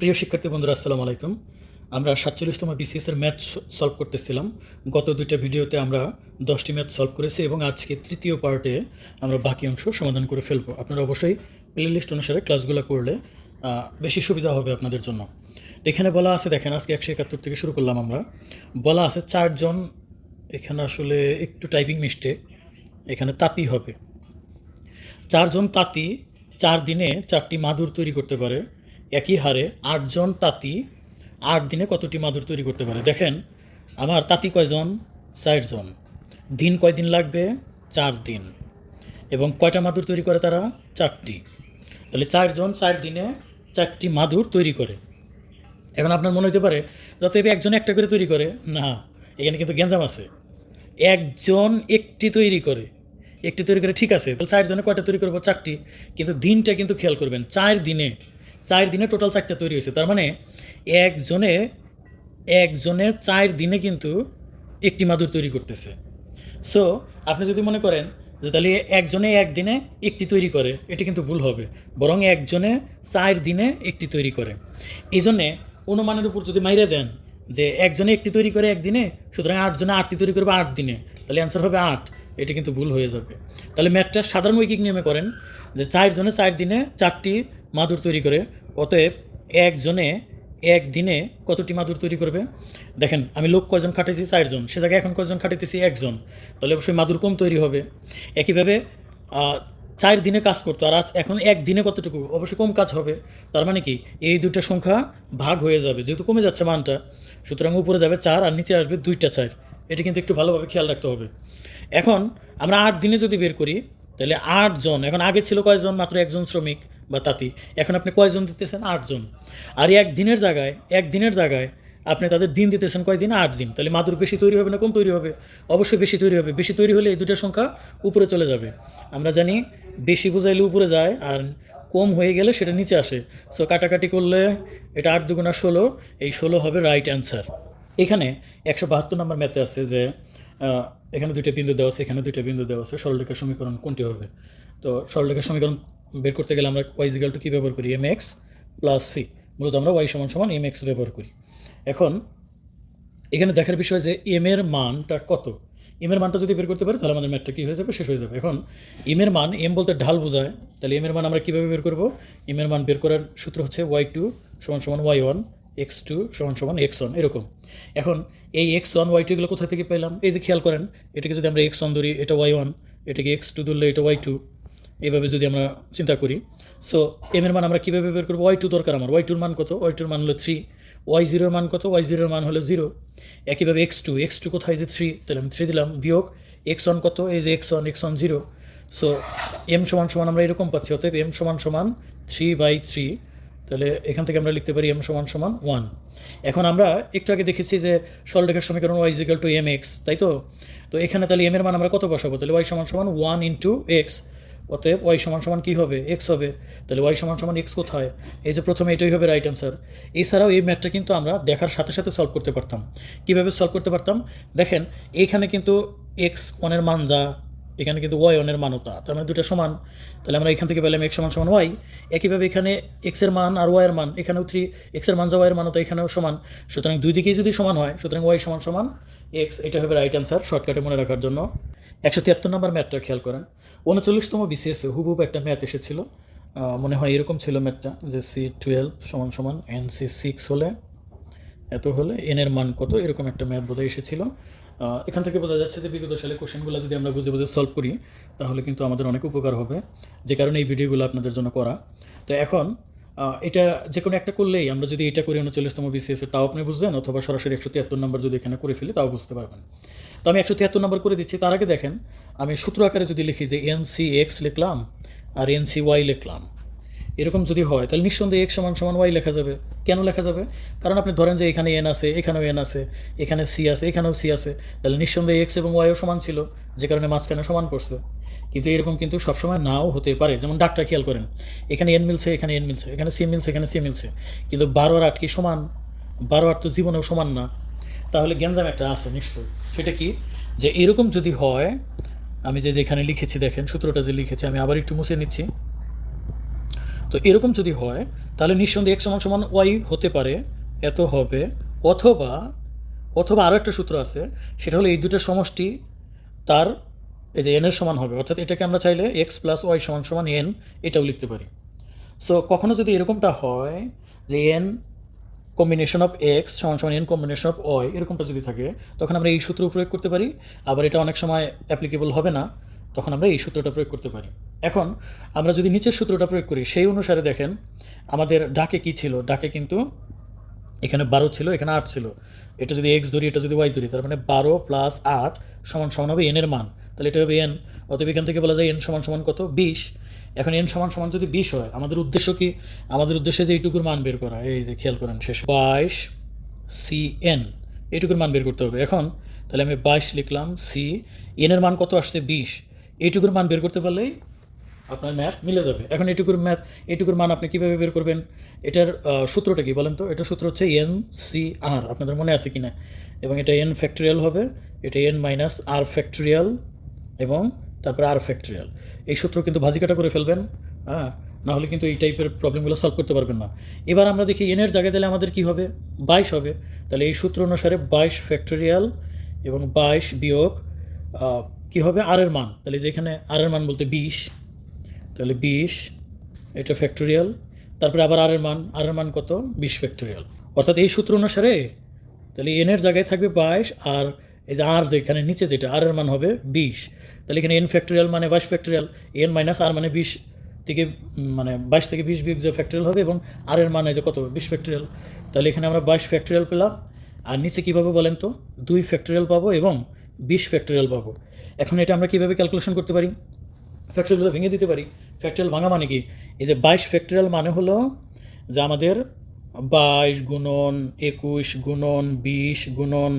প্রিয় শিক্ষার্থী বন্ধুরা, আসসালামু আলাইকুম। আমরা সাতচল্লিশতম বিসিএসের ম্যাথ সলভ করতেছিলাম। গত দুইটা ভিডিওতে আমরা দশটি ম্যাথ সলভ করেছি এবং আজকে তৃতীয় পার্টে আমরা বাকি অংশ সমাধান করে ফেলব। আপনারা অবশ্যই প্লে লিস্ট অনুসারে ক্লাসগুলো করলে বেশি সুবিধা হবে আপনাদের জন্য। এখানে বলা আছে, দেখেন, আজকে একশো একাত্তর থেকে শুরু করলাম আমরা। বলা আছে চারজন, এখানে আসলে একটু টাইপিং মিস্টেক এখানে তাঁতি হবে। চারজন তাঁতি চার দিনে চারটি মাদুর তৈরি করতে পারে। একই হারে আটজন তাঁতি আট দিনে কতটি মাদুর তৈরি করতে পারে? দেখেন, আমার তাঁতি কয়জন? চারজন। দিন কয় দিন লাগবে? চার দিন। এবং কয়টা মাদুর তৈরি করে তারা? চারটি। তাহলে চারজন চার দিনে চারটি মাদুর তৈরি করে। এখন আপনার মনে হতে পারে যত একজন একটা করে তৈরি করে, না, এখানে কিন্তু গ্যাঞ্জাম আছে। একজন একটি তৈরি করে, একটি তৈরি করে ঠিক আছে, তাহলে চারজনে কয়টা তৈরি করব? চারটি। কিন্তু দিনটা কিন্তু খেয়াল করবেন, চার দিনে চার দিনে টোটাল চারটা তৈরি হয়েছে। তার মানে একজনে একজনে চার দিনে কিন্তু একটি মাদুর তৈরি করতেছে। সো আপনি যদি মনে করেন যে তাহলে একজনে একদিনে একটি তৈরি করে, এটি কিন্তু ভুল হবে। বরং একজনে চার দিনে একটি তৈরি করে। এই জন্যে অনুমানের উপর যদি মাইরে দেন যে একজনে একটি তৈরি করে একদিনে, সুতরাং আটজনে আটটি তৈরি করবে আট দিনে, তাহলে অ্যান্সার হবে আট। এটি কিন্তু ভুল হয়ে যাবে। তাহলে ম্যাথটা সাধারণ ঐকিক নিয়মে করেন যে চারজনে চার দিনে চারটি মাদুর তৈরি করে, অতএব একজনে একদিনে কতটি মাদুর তৈরি করবে? দেখেন, আমি লোক কয়জন খাটাইছি? চারজন। সে জায়গায় এখন কয়জন খাটাইতেছি? একজন। তাহলে অবশ্যই মাদুর কম তৈরি হবে। একইভাবে চার দিনে কাজ করতো। আর আজ এখন এক দিনে কতটুকু? অবশ্যই কম কাজ হবে। তার মানে কি? এই দুইটা সংখ্যা ভাগ হয়ে যাবে। যেহেতু কমে যাচ্ছে মানটা, সুতরাং উপরে যাবে চার আর নিচে আসবে দুইটা চার। এটি কিন্তু একটু ভালোভাবে খেয়াল রাখতে হবে। এখন আমরা আট দিনে যদি বের করি, তাহলে আটজন এখন আগে ছিল কয়জন? মাত্র একজন শ্রমিক বা তাঁতি। এখন আপনি কয়জন দিতেছেন? আটজন আর এক দিনের জায়গায়, এক দিনের জায়গায় আপনি তাদের দিন দিতেছেন কয়দিন আট দিন। তাহলে মাদুর বেশি তৈরি হবে না কম তৈরি হবে? অবশ্যই বেশি তৈরি হবে। বেশি তৈরি হলে এই দুটার সংখ্যা উপরে চলে যাবে। আমরা জানি বেশি বোঝাইলে উপরে যায় আর কম হয়ে গেলে সেটা নিচে আসে। সো কাটাকাটি করলে এটা আট দুগুণা ষোলো। এই ষোলো হবে রাইট অ্যান্সার এখানে একশো বাহাত্তর নম্বর ম্যাথে আছে যে এখানে দুইটা বিন্দু দেওয়া আছে, এখানে দুইটা বিন্দু দেওয়া আছে, সরলরেখার সমীকরণ কোনটি হবে? তো সরলরেখার সমীকরণ বের করতে গেলে আমরা ওয়াই জিগাল টু কী ব্যবহার করি? এম এক্স প্লাস সি মূলত আমরা ওয়াই সমান সমান এম এক্স ব্যবহার করি। এখন, এখানে দেখার বিষয় যে এম এর মানটা কত? এম এর মানটা যদি বের করতে পারি, তাহলে আমাদের ম্যাথটা কী হয়ে যাবে? শেষ হয়ে যাবে। এখন এম এর মান এম বলতে ঢাল বোঝায়, তাহলে এম এর মান আমরা কীভাবে বের করব? এম এর মান বের করার সূত্র হচ্ছে ওয়াই টু সমান সমান ওয়াই ওয়ান এক্স টু সমান সমান এক্স ওয়ান, এরকম। এখন এই এক্স ওয়ান, ওয়াই টু এগুলো কোথা থেকে পেলাম? এই যে খেয়াল করেন, এটাকে যদি আমরা এক্স ওয়ান ধরি, এটা ওয়াই ওয়ান, এটাকে এক্স টু ধরলে এটা ওয়াই টু। এইভাবে যদি আমরা চিন্তা করি। সো এম এর মান আমরা কীভাবে বের করব? ওয়াই টু দরকার আমার। ওয়াই টুর মান কত? ওয়াই টুর মান হলো থ্রি ওয়াই জিরোর মান কত? ওয়াই জিরোর মান হলো জিরো একইভাবে এক্স টু এক্স টু কোথায় যে থ্রি তাহলে আমি থ্রি দিলাম। বিয়োগ এক্স ওয়ান কত? এই যে x one x one zero so m সমান সমান আমরা এরকম পাচ্ছি। অতএব এম সমান সমান থ্রি বাই থ্রি তাহলে এখান থেকে আমরা লিখতে পারি এম সমান সমান ওয়ান এখন আমরা একটু আগে দেখেছি যে সরলরেখার সমীকরণ y is equal to m x তাই তো? তো এখানে তাহলে এম এর মান আমরা কত বসাবো? তাহলে ওয়াই সমান সমান ওয়ান ইন্টু এক্স অতএব ওয়াই সমান সমান কী হবে? এক্স হবে। তাহলে ওয়াই সমান সমান এক্স কোথায়? এই যে প্রথমে এটাই হবে রাইট অ্যান্সার এছাড়াও এই ম্যাথটা কিন্তু আমরা দেখার সাথে সাথে সলভ করতে পারতাম। কীভাবে সলভ করতে পারতাম? দেখেন এইখানে কিন্তু এক্স ওয়ানের মান যা এখানে কিন্তু ওয়াই ওয়ানের মানও তা তার মানে দুটো সমান। তাহলে আমরা এখান থেকে পেলাম এক্স সমান সমান ওয়াই একইভাবে এখানে এক্সের মান আর ওয়াইয়ের মান, এখানেও থ্রি এক্সের মান যা ওয়াইয়ের মানও তো এখানেও সমান। সুতরাং দুই দিকেই যদি সমান হয়, সুতরাং ওয়াই সমান সমান এক্স এটা হবে রাইট অ্যান্সার শর্টকাটে মনে রাখার জন্য। একশো তিয়াত্তর নম্বর ম্যাথটা খেয়াল করেন। উনচল্লিশতম বিসিএসে হুবহুব একটা ম্যাথ এসেছিল। মনে হয় এরকম ছিল ম্যাথটা যে সি টুয়েলভ সমান সমান এন সি সিক্স হলে, এত হলে এনের মান কত, এরকম একটা ম্যাথ বোধহয় এসেছিল। এখান থেকে বোঝা যাচ্ছে যে বিগত সালে কোশ্চেনগুলো যদি আমরা বুঝে বুঝে সলভ করি, তাহলে কিন্তু আমাদের অনেক উপকার হবে। যে কারণে এই ভিডিওগুলো আপনাদের জন্য করা। তো এখন এটা যে কোনো একটা করলেই আমরা যদি এটা করি উনচল্লিশতম বিসিএস তাও আপনি বুঝবেন, অথবা সরাসরি একশো তিয়াত্তর নম্বর যদি এখানে করে ফেলি, তাও বুঝতে পারবেন। তো আমি একশো তিয়াত্তর নম্বর করে দিচ্ছি। তার আগে দেখেন, আমি সূত্র আকারে যদি লিখি যে এন সি এক্স লিখলাম, আর এন সি ওয়াই লিখলাম এরকম যদি হয়, তাহলে নিঃসন্দেহে এক্স সমান সমান ওয়াই লেখা যাবে। কেন লেখা যাবে? কারণ আপনি ধরেন যে এখানে এন আছে, এখানেও এন আছে, এখানে সি আছে, এখানেও সি আছে, তাহলে নিঃসন্দেহে এক্স এবং ওয়াইও সমান ছিল, যে কারণে মাঝখানে সমান পড়ছে। কিন্তু এরকম কিন্তু সবসময় নাও হতে পারে। যেমন ডাকটা খেয়াল করেন, এখানে এন মিলছে, এখানে এন মিলছে, এখানে সি মিলছে, এখানে সি মিলছে, কিন্তু বারো আর আট কি সমান? বারো আট তো জীবনেও সমান না। তাহলে গ্যাঞ্জাম একটা আছে নিশ্চয়ই। সেটা কি? যে এরকম যদি হয়, আমি যে যেখানে লিখেছি দেখেন, সূত্রটা যে লিখেছি, আমি আবার একটু মুছে নিচ্ছি। তো এরকম যদি হয়, তাহলে নিঃসন্দেহে এক্স সমান সমান ওয়াই হতে পারে। এত হবে। অথবা অথবা আরও একটা সূত্র আছে, সেটা হলো এই দুটো সমষ্টি তার এই যে এনের সমান হবে। অর্থাৎ এটাকে আমরা চাইলে এক্স প্লাস ওয়াই সমান সমান এন এটাও লিখতে পারি। সো কখনো যদি এরকমটা হয় যে এন কম্বিনেশন অফ এক্স সমান সমান এন কম্বিনেশন অফ ওয়াই এরকমটা যদি থাকে, তখন আমরা এই সূত্র প্রয়োগ করতে পারি। আবার এটা অনেক সময় অ্যাপ্লিকেবল হবে না। তখন আমরা এই সূত্রটা প্রয়োগ করতে পারি। এখন আমরা যদি নিচের সূত্রটা প্রয়োগ করি, সেই অনুসারে দেখেন আমাদের ডাকে কি ছিল? ডাকে কিন্তু এখানে বারো ছিল, এখানে আট ছিল। এটা যদি এক্স ধরি, এটা যদি ওয়াই ধরি, তার মানে বারো প্লাস আট সমান সমান হবে এনের মান। তাহলে এটা হবে এন অতএব এখান থেকে বলা যায় এন সমান সমান কত? বিশ। এখন এন সমান সমান যদি বিশ হয়, আমাদের উদ্দেশ্য কি? আমাদের উদ্দেশ্যে যে এইটুকুর মান বের করা। এই যে খেয়াল করেন শেষ। বাইশ সি এন এইটুকুর মান বের করতে হবে। এখন তাহলে আমি বাইশ লিখলাম সি এনের মান কত আসছে? বিশ। এইটুকুর মান বের করতে পারলেই আপনার ম্যাথ মিলে যাবে। এখন এটুকুর ম্যাথ এটুকুর মান আপনি কীভাবে বের করবেন? এটার সূত্রটা কি বলেন তো? এটার সূত্র হচ্ছে এন সি আর আপনাদের মনে আছে কি না এবং এটা এন ফ্যাক্টরিয়াল হবে, এটা এন মাইনাস আর ফ্যাক্টরিয়াল এবং তারপরে আর ফ্যাক্টরিয়াল এই সূত্র কিন্তু ভাজিকাটা করে ফেলবেন হ্যাঁ? না হলে কিন্তু এই টাইপের প্রবলেমগুলো সলভ করতে পারবেন না। এবার আমরা দেখি এনের জায়গায় দিলে আমাদের কি হবে? বাইশ হবে। তাহলে এই সূত্র অনুসারে বাইশ ফ্যাক্টরিয়াল এবং বাইশ বিয়োগ কি হবে? আর এর মান। তাহলে যেখানে আর এর মান বলতে বিশ, তাহলে বিশ, এটা ফ্যাক্টোরিয়াল তারপরে আবার আর এর মান আর এর মান কত? বিশ ফ্যাক্টোরিয়াল অর্থাৎ এই সূত্র অনুসারে তাহলে এনের জায়গায় থাকবে বাইশ, আর এই যে আর যেখানে নিচে যেটা আর এর মান হবে বিশ। তাহলে এখানে এন ফ্যাক্টোরিয়াল মানে বাইশ ফ্যাক্টোরিয়াল এন মাইনাস আর মানে বিশ থেকে মানে বাইশ থেকে বিশ বিয়োগ যে ফ্যাক্টোরিয়াল হবে, এবং আর এর মানে যে কত? বিশ ফ্যাক্টোরিয়াল তাহলে এখানে আমরা বাইশ ফ্যাক্টোরিয়াল পেলাম। আর নিচে কীভাবে বলেন তো? দুই ফ্যাক্টোরিয়াল পাবো এবং বিশ ফ্যাক্টোরিয়াল পাবো। এখন এটা আমরা কীভাবে ক্যালকুলেশন করতে পারি? ফ্যাক্টরিয়ালগুলো ভেঙে দিতে পারি। ফ্যাক্টরিয়াল ভাঙা মানে কি? এই যে বাইশ ফ্যাক্টরিয়াল মানে হলো যে আমাদের বাইশ গুণন একুশ গুণন বিশ গুণন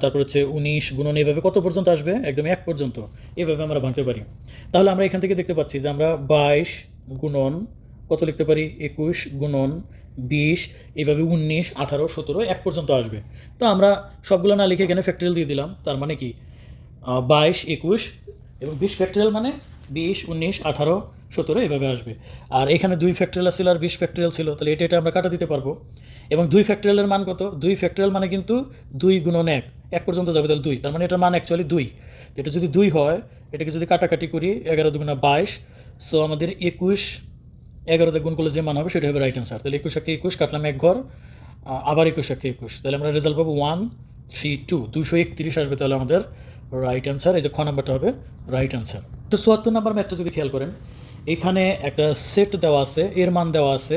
তারপর হচ্ছে উনিশ গুণন, এভাবে কত পর্যন্ত আসবে? একদম এক পর্যন্ত। এভাবে আমরা ভাঙতে পারি। তাহলে আমরা এখান থেকে দেখতে পাচ্ছি যে আমরা বাইশ গুণন কত লিখতে পারি? একুশ গুণন বিশ এইভাবে উনিশ, আঠারো, সতেরো এক পর্যন্ত আসবে। তো আমরা সবগুলো না লিখে এখানে ফ্যাক্টরিয়াল দিয়ে দিলাম। তার মানে কি? বাইশ, একুশ এবং বিশ ফ্যাক্টরিয়াল মানে বিশ, উনিশ, আঠারো, সতেরো এভাবে আসবে। আর এখানে দুই ফ্যাক্টরিয়াল ছিল আর বিশ ফ্যাক্টরিয়াল ছিল। তাহলে এটা এটা আমরা কাটা দিতে পারব। এবং দুই ফ্যাক্টরিয়ালের মান কত? দুই ফ্যাক্টরিয়াল মানে কিন্তু দুই গুণন এক। এক পর্যন্ত যাবে, তাহলে দুই। তার মানে এটার মান অ্যাকচুয়ালি দুই। এটা যদি দুই হয়, এটাকে যদি কাটাকাটি করি, এগারো দুগুণা বাইশ সো আমাদের একুশ, এগারোতে গুণ করলে যে মান হবে, সেটা হবে রাইট অ্যান্সার তাহলে একুশ একে একুশ, কাটলাম এক ঘর আবার একুশ একে একুশ। তাহলে আমরা রেজাল্ট পাবো ওয়ান থ্রি টু দুশো একত্রিশ আসবে তাহলে আমাদের রাইট অ্যান্সার এই যে খ নাম্বারটা হবে রাইট অ্যান্সার তো চুয়াত্তর নাম্বার ম্যাথটা যদি খেয়াল করেন, এখানে একটা সেট দেওয়া আছে, এর মান দেওয়া আছে,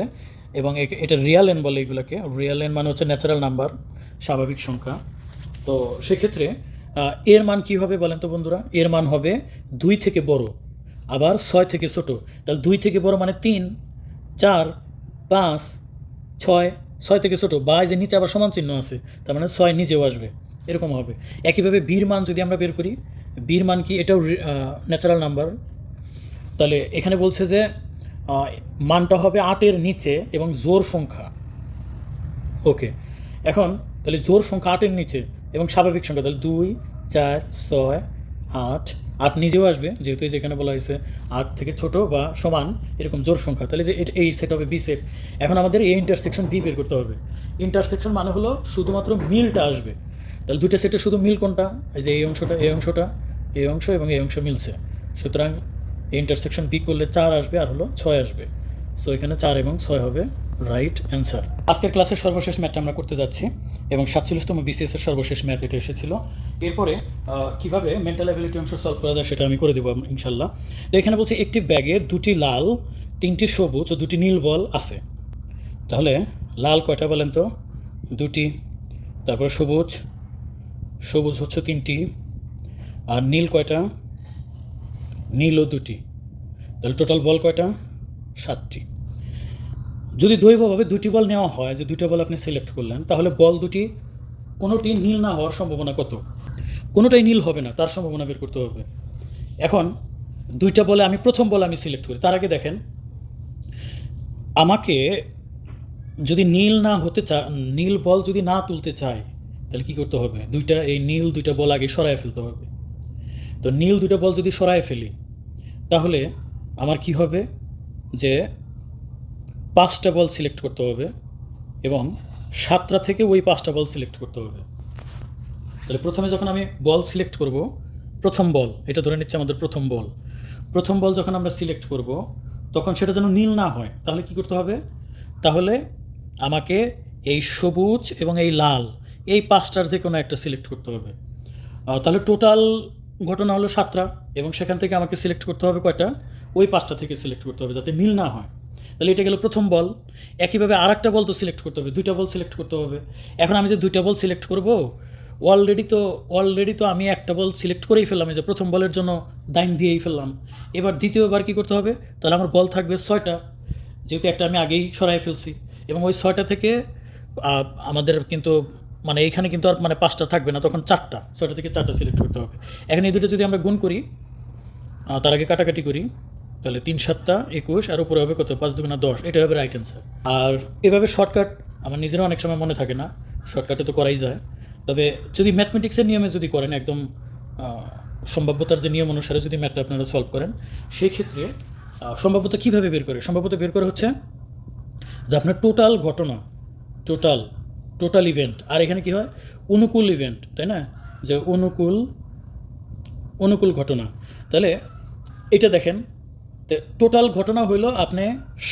এবং এটা রিয়াল এন বলে এগুলোকে। রিয়াল এন মানে হচ্ছে ন্যাচারাল নাম্বার স্বাভাবিক সংখ্যা। তো সেক্ষেত্রে এর মান কী হবে বলেন তো বন্ধুরা? এর মান হবে দুই থেকে বড়, আবার ছয় থেকে ছোট। তাহলে দুই থেকে বড় মানে তিন, চার, পাঁচ, ছয় ছয় থেকে ছোট। বা যে নিচে আবার সমান চিহ্ন আছে, তার মানে ছয় নিচেও আসবে। এরকম হবে। একইভাবে বীর মান যদি আমরা বের করি, বীর মান কি? এটাও ন্যাচারাল নাম্বার তাহলে এখানে বলছে যে মানটা হবে আটের নিচে এবং জোর সংখ্যা। ওকে এখন তাহলে জোর সংখ্যা আটের নিচে এবং স্বাভাবিক সংখ্যা, তাহলে দুই, চার, ছয়, আট আট নিজেও আসবে, যেহেতু এই যে এখানে বলা হয়েছে আট থেকে ছোট বা সমান, এরকম জোর সংখ্যা। তাহলে যে এই সেট হবে বি সেট এখন আমাদের এই ইন্টারসেকশন বি বের করতে হবে। ইন্টারসেকশন মানে হলো শুধুমাত্র মিলটা আসবে। তাহলে দুইটা সেটের শুধু মিল কোনটা? এই যে এই অংশটা এই অংশটা, এই অংশ এবং এই অংশ মিলছে। সুতরাং এই ইন্টারসেকশন বি করলে চার আসবে আর হলো ছয় আসবে। সো এখানে চার এবং ছয় হবে রাইট অ্যান্সার আজকের ক্লাসের সর্বশেষ ম্যাথটা আমরা করতে যাচ্ছি এবং সাতচল্লিশতম বিসিএস এর সর্বশেষ ম্যাথ এটা এসেছিল। এরপরে কীভাবে মেন্টাল অ্যাবিলিটি অংশ সলভ করা যায় সেটা আমি করে দেবো ইনশাল্লাহ তো এখানে বলছি একটি ব্যাগে দুটি লাল, তিনটি সবুজ ও দুটি নীল বল আছে। তাহলে লাল কয়টা বলেন তো? দুটি। তারপর সবুজ সবুজ হচ্ছে তিনটি আর নীল কয়টা? নীলও দুটি। তাহলে টোটাল বল কয়টা? সাতটি। যদি দৈবভাবে দুটি বল নেওয়া হয়, যে দুটো বল আপনি সিলেক্ট করলেন, তাহলে বল দুটি কোনোটি নীল না হওয়ার সম্ভাবনা কত? কোনোটাই নীল হবে না, তার সম্ভাবনা বের করতে হবে। এখন দুইটা বলে আমি প্রথম বল আমি সিলেক্ট করি, তার আগে দেখেন, আমাকে যদি নীল না হতে চা নীল বল যদি না তুলতে চাই তাহলে কী করতে হবে? দুইটা এই নীল দুইটা বল আগে সরায় ফেলতে হবে। তো নীল দুটো বল যদি সরায় ফেলি, তাহলে আমার কি হবে? যে পাঁচটা বল সিলেক্ট করতে হবে এবং সাতটা থেকে ওই পাঁচটা বল সিলেক্ট করতে হবে। তাহলে প্রথমে যখন আমি বল সিলেক্ট করব, প্রথম বল, এটা ধরে নিচ্ছে আমাদের প্রথম বল। প্রথম বল যখন আমরা সিলেক্ট করব, তখন সেটা যেন নীল না হয়, তাহলে কি করতে হবে? তাহলে আমাকে এই সবুজ এবং এই লাল এই পাঁচটার যে কোনো একটা সিলেক্ট করতে হবে। তাহলে টোটাল ঘটনা হলো সাতটা এবং সেখান থেকে আমাকে সিলেক্ট করতে হবে কয়টা? ওই পাঁচটা থেকে সিলেক্ট করতে হবে যাতে মিল না হয়। তাহলে এটা গেল প্রথম বল। একইভাবে আর একটা বল তো সিলেক্ট করতে হবে। দুইটা বল সিলেক্ট করতে হবে। এখন আমি যে দুইটা বল সিলেক্ট করব অলরেডি তো অলরেডি তো আমি একটা বল সিলেক্ট করেই ফেললাম। যে প্রথম বলের জন্য দাইন দিয়েই ফেললাম। এবার দ্বিতীয়বার কী করতে হবে? তাহলে আমার বল থাকবে ছয়টা। যেহেতু একটা আমি আগেই সরাই ফেলছি। এবং ওই ছয়টা থেকে আমাদের কিন্তু মানে এইখানে কিন্তু আর মানে পাঁচটা থাকবে না, তখন চারটা, ছয়টা থেকে চারটা সিলেক্ট করতে হবে। এখন এই দুটো যদি আমরা গুণ করি তার আগে কাটাকাটি করি, তাহলে তিন সাতটা, একুশ, আর উপরে হবে কত? পাঁচ দুগুণা দশ, এটা হবে রাইট অ্যান্সার আর এভাবে শর্টকাট আমার নিজেরও অনেক সময় মনে থাকে না শর্টকাটে তো করাই যায়। তবে যদি ম্যাথমেটিক্সের নিয়মে যদি করেন, একদম সম্ভাব্যতার যে নিয়ম অনুসারে যদি ম্যাথটা আপনারা সলভ করেন সেই ক্ষেত্রে সম্ভাব্যতা কীভাবে বের করে? সম্ভাব্যতা বের করে হচ্ছে যে আপনার টোটাল ঘটনা টোটাল টোটাল ইভেন্ট। আর এখানে কি হয়? অনুকূল ইভেন্ট, তাই না? যে অনুকূল অনুকূল ঘটনা। তাহলে এটা দেখেন টোটাল ঘটনা হইল আপনি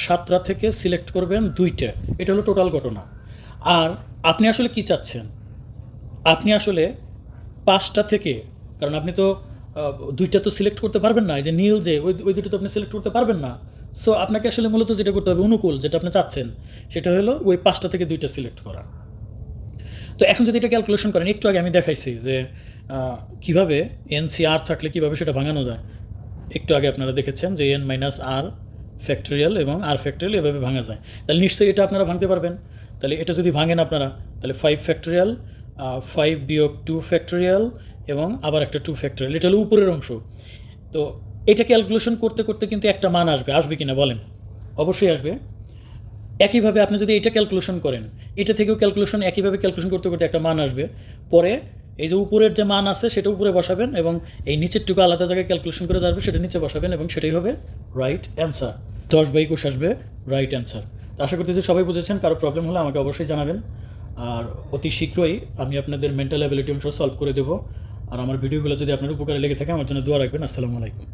সাতটা থেকে সিলেক্ট করবেন দুইটা। এটা হলো টোটাল ঘটনা। আর আপনি আসলে কি চাচ্ছেন? আপনি আসলে পাঁচটা থেকে, কারণ আপনি তো দুইটা তো সিলেক্ট করতে পারবেন না যে নীল যে, ওই ওই দুটো তো আপনি সিলেক্ট করতে পারবেন না। সো আপনাকে আসলে মূলত যেটা করতে হবে, অনুকূল যেটা আপনি চাচ্ছেন, সেটা হলো ওই পাঁচটা থেকে দুইটা সিলেক্ট করা। তো এখন যদি এটা ক্যালকুলেশন করেন, একটু আগে আমি দেখাইছি যে কীভাবে এন সি আর থাকলে কীভাবে সেটা ভাঙানো যায়। একটু আগে আপনারা দেখেছেন যে এন মাইনাস আর ফ্যাক্টরিয়াল এবং আর ফ্যাক্টরিয়াল এভাবে ভাঙা যায়। তাহলে নিশ্চয়ই এটা আপনারা ভাঙতে পারবেন। তাহলে এটা যদি ভাঙেন আপনারা, তাহলে ফাইভ ফ্যাক্টরিয়াল ফাইভ বিয়োগ টু ফ্যাক্টরিয়াল এবং আবার একটা টু ফ্যাক্টরিয়াল এটা হলো উপরের অংশ। তো এটা ক্যালকুলেশন করতে করতে কিন্তু একটা মান আসবে। আসবে কিনা বলেন? অবশ্যই আসবে। একইভাবে আপনি যদি এটা ক্যালকুলেশন করেন, এটা থেকেও ক্যালকুলেশন একইভাবে ক্যালকুলেশন করতে করতে একটা মান আসবে। পরে এই যে উপরের যে মান আছে, সেটা উপরে বসাবেন এবং এই নিচেরটুকু আলাদা জায়গায় ক্যালকুলেশন করে যাবে সেটা নিচে বসাবেন এবং সেটাই হবে রাইট অ্যান্সার দশ বাই একুশ আসবে রাইট অ্যান্সার আশা করতেছি সবাই বুঝেছেন, কারও প্রবলেম হলে আমাকে অবশ্যই জানাবেন। আর অতি শীঘ্রই আমি আপনাদের মেন্টাল অ্যাবিলিটি অংশ সলভ করে দেবো। আর আমার ভিডিওগুলো যদি আপনার উপকারে লেগে থাকে, আমার জন্য দোয়া রাখবেন। আসসালামু আলাইকুম।